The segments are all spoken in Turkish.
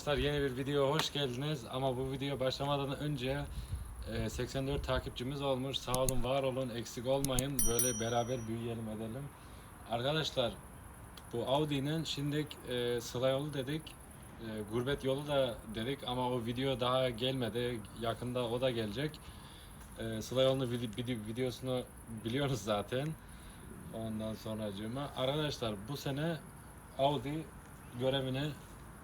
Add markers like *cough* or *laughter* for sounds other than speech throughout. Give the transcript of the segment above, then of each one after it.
Arkadaşlar yeni bir videoya hoş geldiniz ama bu video başlamadan önce e, 84 takipçimiz olmuş. Sağ olun, var olun, eksik olmayın. Böyle beraber büyüyelim edelim. Arkadaşlar bu Audi'nin şimdi e, sıla yolu dedik. E, gurbet yolu da dedik ama o video daha gelmedi. Yakında o da gelecek. E, sıla yolunu vide- vide- videosunu biliyoruz zaten. Ondan sonracığıma. Arkadaşlar bu sene Audi görevini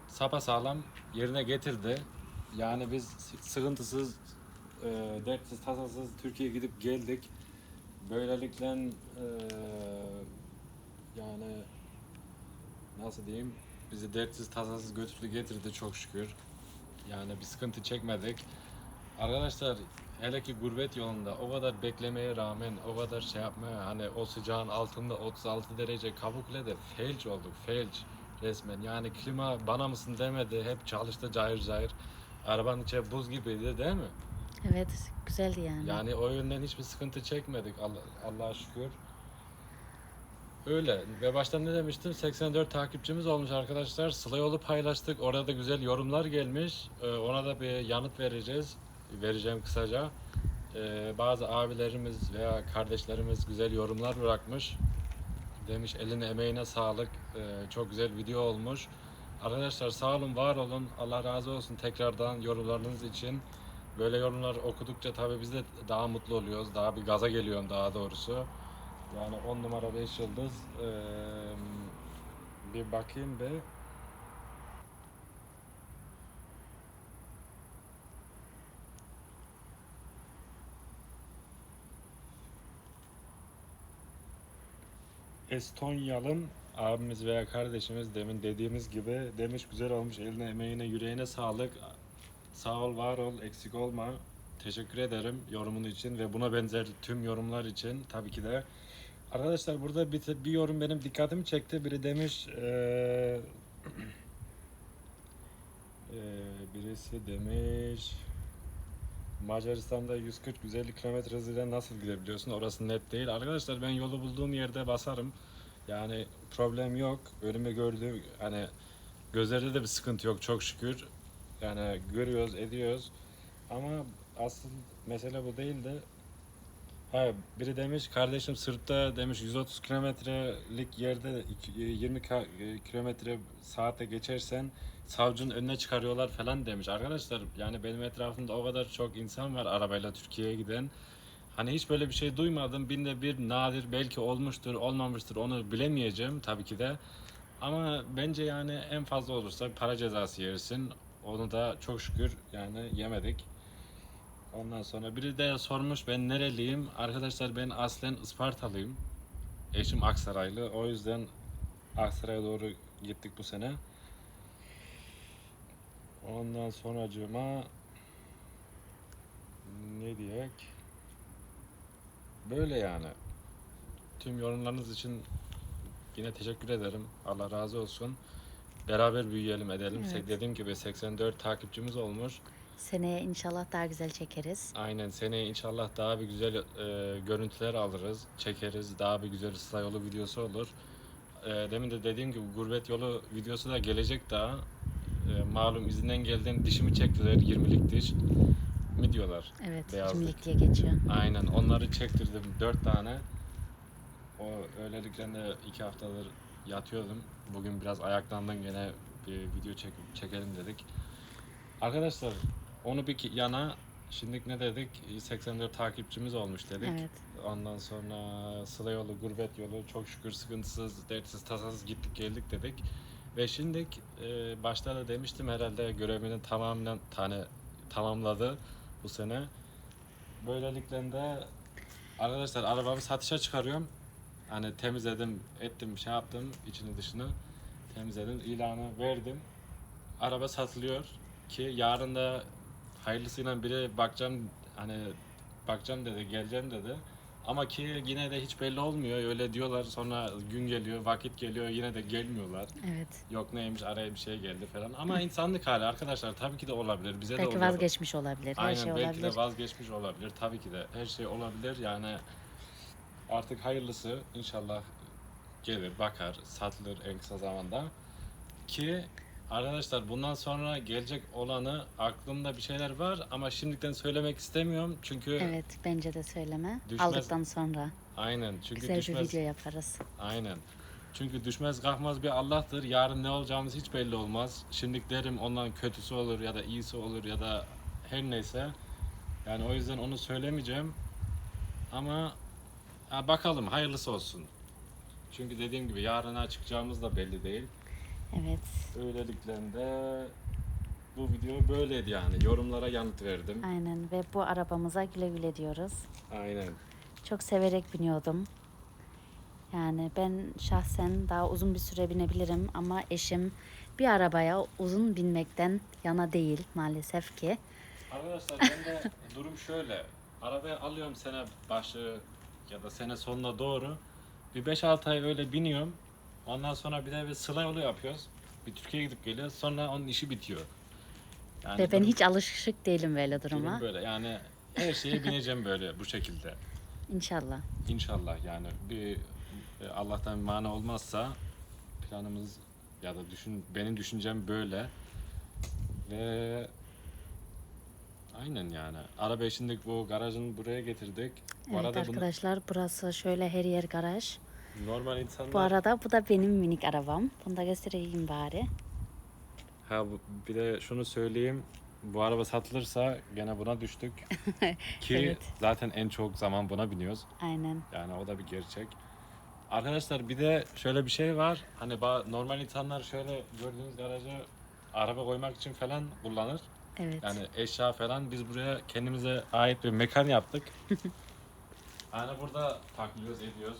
sapasağlam yerine getirdi. Yani biz sıkıntısız, e, dertsiz, tasasız Türkiye'ye gidip geldik. Böylelikle e, yani nasıl diyeyim bizi dertsiz, tasasız götürdü getirdi çok şükür. Yani bir sıkıntı çekmedik. Arkadaşlar hele ki gurbet yolunda o kadar beklemeye rağmen o kadar şey yapmaya hani o sıcağın altında 36 derece Kabukle'de felç olduk felç resmen. Yani klima bana mısın demedi hep çalıştı cayır cayır. Arabanın içi buz gibiydi değil mi? Evet güzeldi yani. Yani o yönden hiçbir sıkıntı çekmedik Allah, Allah'a şükür. Öyle. Ve baştan ne demiştim? 84 takipçimiz olmuş arkadaşlar. Sıla yolu paylaştık. Orada da güzel yorumlar gelmiş. Ee, ona da bir yanıt vereceğiz. Vereceğim kısaca. Ee, bazı abilerimiz veya kardeşlerimiz güzel yorumlar bırakmış demiş eline emeğine sağlık. Ee, çok güzel video olmuş. Arkadaşlar sağ olun var olun. Allah razı olsun tekrardan yorumlarınız için. Böyle yorumlar okudukça tabii biz de daha mutlu oluyoruz. Daha bir gaza geliyorum daha doğrusu. Yani 10 numara 5 yıldız. Ee, bir bakayım be Estonyalım abimiz veya kardeşimiz demin dediğimiz gibi demiş güzel olmuş eline emeğine yüreğine sağlık. Sağ ol var ol eksik olma. Teşekkür ederim yorumun için ve buna benzer tüm yorumlar için tabii ki de. Arkadaşlar burada bir, bir yorum benim dikkatimi çekti. Biri demiş eee *clears throat* eee, birisi demiş Macaristan'da 140-150 km hızıyla nasıl gidebiliyorsun? Orası net değil. Arkadaşlar ben yolu bulduğum yerde basarım. Yani problem yok. Önümü gördüğüm hani gözlerde de bir sıkıntı yok çok şükür. Yani görüyoruz, ediyoruz. Ama asıl mesele bu değil de Ha, biri demiş kardeşim sırtta demiş 130 kilometrelik yerde iki- 20 ka- kilometre saate geçersen savcının önüne çıkarıyorlar falan demiş. Arkadaşlar yani benim etrafımda o kadar çok insan var arabayla Türkiye'ye giden. Hani hiç böyle bir şey duymadım. Binde bir nadir belki olmuştur, olmamıştır onu bilemeyeceğim tabii ki de. Ama bence yani en fazla olursa para cezası yersin. Onu da çok şükür yani yemedik. Ondan sonra biri de sormuş ben nereliyim? Arkadaşlar ben aslen Ispartalıyım. Eşim Aksaraylı. O yüzden Aksaray'a doğru gittik bu sene. Ondan sonracığıma ne diyek? Böyle yani. Tüm yorumlarınız için yine teşekkür ederim. Allah razı olsun. Beraber büyüyelim edelim. Evet. Dediğim gibi 84 takipçimiz olmuş. Seneye inşallah daha güzel çekeriz. Aynen seneye inşallah daha bir güzel e, görüntüler alırız, çekeriz. Daha bir güzel ıslah yolu videosu olur. E, demin de dediğim gibi gurbet yolu videosu da gelecek daha. E, malum izinden geldiğim dişimi çektiler 20'lik diş mi diyorlar. Evet Beyazlık. kimlik diye geçiyor. Aynen onları çektirdim 4 tane. O öylelikle de 2 haftadır yatıyordum. Bugün biraz ayaklandım gene bir video çek çekelim dedik. Arkadaşlar onu bir yana şimdi ne dedik 84 takipçimiz olmuş dedik. Evet. Ondan sonra sıla yolu, gurbet yolu çok şükür sıkıntısız, dertsiz, tasasız gittik geldik dedik. Ve şimdi e, başta da demiştim herhalde görevini tamamen tane tamamladı bu sene. Böylelikle de arkadaşlar arabamı satışa çıkarıyorum. Hani temizledim, ettim, şey yaptım içini dışını temizledim, ilanı verdim. Araba satılıyor ki yarın da hayırlısıyla biri bakacağım hani bakacağım dedi, geleceğim dedi. Ama ki yine de hiç belli olmuyor. Öyle diyorlar sonra gün geliyor, vakit geliyor yine de gelmiyorlar. Evet. Yok neymiş araya bir şey geldi falan. Ama insanlık hali arkadaşlar tabii ki de olabilir. Bize de Belki oluyor. vazgeçmiş olabilir. Her Aynen şey belki olabilir. de vazgeçmiş olabilir. Tabii ki de her şey olabilir. Yani artık hayırlısı inşallah gelir, bakar, satılır en kısa zamanda. Ki Arkadaşlar bundan sonra gelecek olanı aklımda bir şeyler var ama şimdiden söylemek istemiyorum çünkü Evet bence de söyleme. Düşmez- Aldıktan sonra aynen çünkü güzel bir düşmez video yaparız. aynen. Çünkü düşmez kalkmaz bir Allah'tır. Yarın ne olacağımız hiç belli olmaz. Şimdiliklerim ondan kötüsü olur ya da iyisi olur ya da her neyse. Yani o yüzden onu söylemeyeceğim. Ama ha, bakalım hayırlısı olsun. Çünkü dediğim gibi yarına çıkacağımız da belli değil. Evet. Öylelikle de bu video böyleydi yani. Yorumlara yanıt verdim. Aynen ve bu arabamıza güle güle diyoruz. Aynen. Çok severek biniyordum. Yani ben şahsen daha uzun bir süre binebilirim ama eşim bir arabaya uzun binmekten yana değil maalesef ki. Arkadaşlar ben de *laughs* durum şöyle. Arabaya alıyorum sene başı ya da sene sonuna doğru. Bir 5-6 ay öyle biniyorum. Ondan sonra bir de bir sıla yolu yapıyoruz. Bir Türkiye'ye gidip geliyoruz. Sonra onun işi bitiyor. Yani Ve ben hiç alışık değilim böyle durum duruma. böyle. Yani her şeye bineceğim böyle bu şekilde. İnşallah. İnşallah yani bir e, Allah'tan bir mani olmazsa planımız ya da düşün benim düşüncem böyle ve aynen yani araba şimdilik bu garajın buraya getirdik. Bu Evet arada bunu arkadaşlar burası şöyle her yer garaj. Normal insanlar Bu arada bu da benim minik arabam. Bunu da göstereyim bari. ha bu- bir de şunu söyleyeyim bu araba satılırsa gene buna düştük *laughs* ki Evet. zaten en çok zaman buna biniyoruz. Aynen. Yani o da bir gerçek. Arkadaşlar bir de şöyle bir şey var. Hani ba- normal insanlar şöyle gördüğünüz garajı araba koymak için falan kullanır. Evet. Yani eşya falan biz buraya kendimize ait bir mekan yaptık. *laughs* hani burada paklıyoruz, ediyoruz.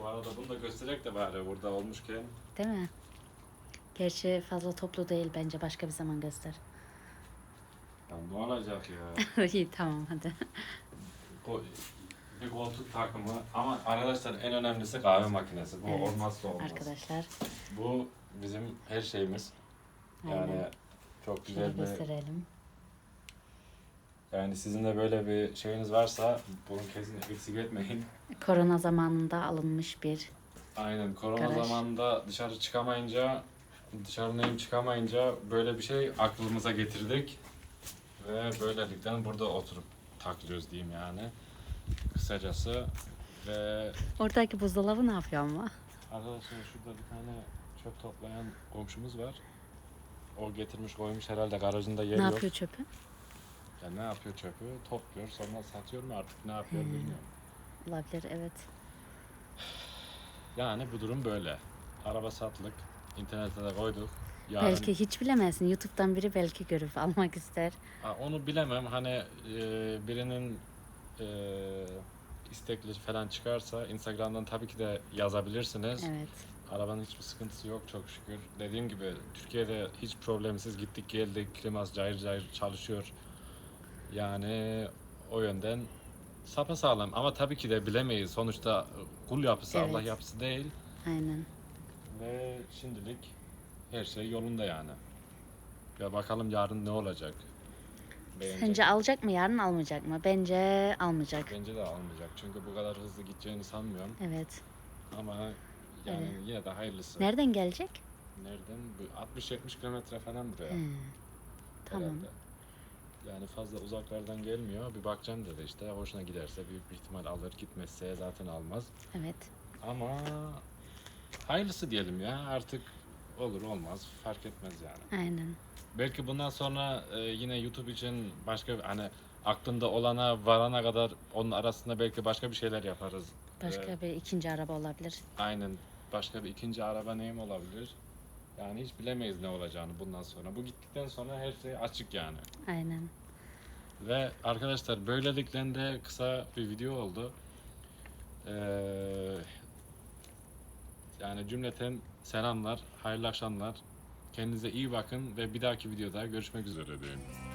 Bu arada bunu da göstererek de bari burada olmuşken. Değil mi? Gerçi fazla toplu değil bence başka bir zaman göster. Ya ne olacak ya? *laughs* İyi tamam hadi. Ko- bir koltuk takımı ama arkadaşlar en önemlisi kahve makinesi. Bu Evet, olmazsa olmaz. Arkadaşlar Bu bizim her şeyimiz. Yani Aynen. çok şöyle güzel bir gösterelim. Yani sizin de böyle bir şeyiniz varsa bunu kesin eksik etmeyin. *laughs* Korona zamanında alınmış bir Aynen korona Garaj. zamanında dışarı çıkamayınca dışarı neyim çıkamayınca böyle bir şey aklımıza getirdik. Ve böylelikle burada oturup takılıyoruz diyeyim yani. Kısacası ve Oradaki buzdolabı ne yapıyor ama? arkadaşlar şurada bir tane çöp toplayan komşumuz var. O getirmiş koymuş herhalde garajında yer ne yok. yapıyor çöpü? Ya ne yapıyor çöpü? Topluyor sonra satıyor mu artık ne yapıyor Hmm. bilmiyorum. Olabilir evet. Yani bu durum böyle. Araba satılık. İnternete de koyduk. Yarın, Belki hiç bilemezsin. YouTube'dan biri belki görüp almak ister. Ha, onu bilemem. Hani e, birinin e, istekli falan çıkarsa Instagram'dan tabii ki de yazabilirsiniz. Evet. Arabanın hiçbir sıkıntısı yok çok şükür. Dediğim gibi Türkiye'de hiç problemsiz gittik geldik. Kliması cayır cayır çalışıyor. Yani o yönden sapasağlam ama tabii ki de bilemeyiz. Sonuçta kul yapısı Evet. Allah yapısı değil. Aynen. Ve şimdilik her şey yolunda yani. Ya bakalım yarın ne olacak. Beğenecek Sence alacak mı yarın almayacak mı? Bence almayacak. Bence de almayacak. Çünkü bu kadar hızlı gideceğini sanmıyorum. Evet. Ama yani yine de hayırlısı. Nereden gelecek? Nereden? Bu 60-70 kilometre falan buraya. He, Tamam. herhalde. Yani fazla uzaklardan gelmiyor. Bir bakacağım dedi işte. Hoşuna giderse büyük bir ihtimal alır. Gitmezse zaten almaz. Evet. Ama hayırlısı diyelim ya. Artık olur olmaz fark etmez yani. Aynen. Belki bundan sonra e, yine YouTube için başka hani aklımda olana varana kadar onun arasında belki başka bir şeyler yaparız. Başka Ee, bir ikinci araba olabilir. aynen başka bir ikinci araba neyim olabilir? Yani hiç bilemeyiz ne olacağını bundan sonra. Bu gittikten sonra her şey açık yani. Aynen. Ve arkadaşlar böylelikle de kısa bir video oldu. Ee, yani cümleten selamlar, hayırlı akşamlar. Kendinize iyi bakın ve bir dahaki videoda görüşmek üzere diyorum.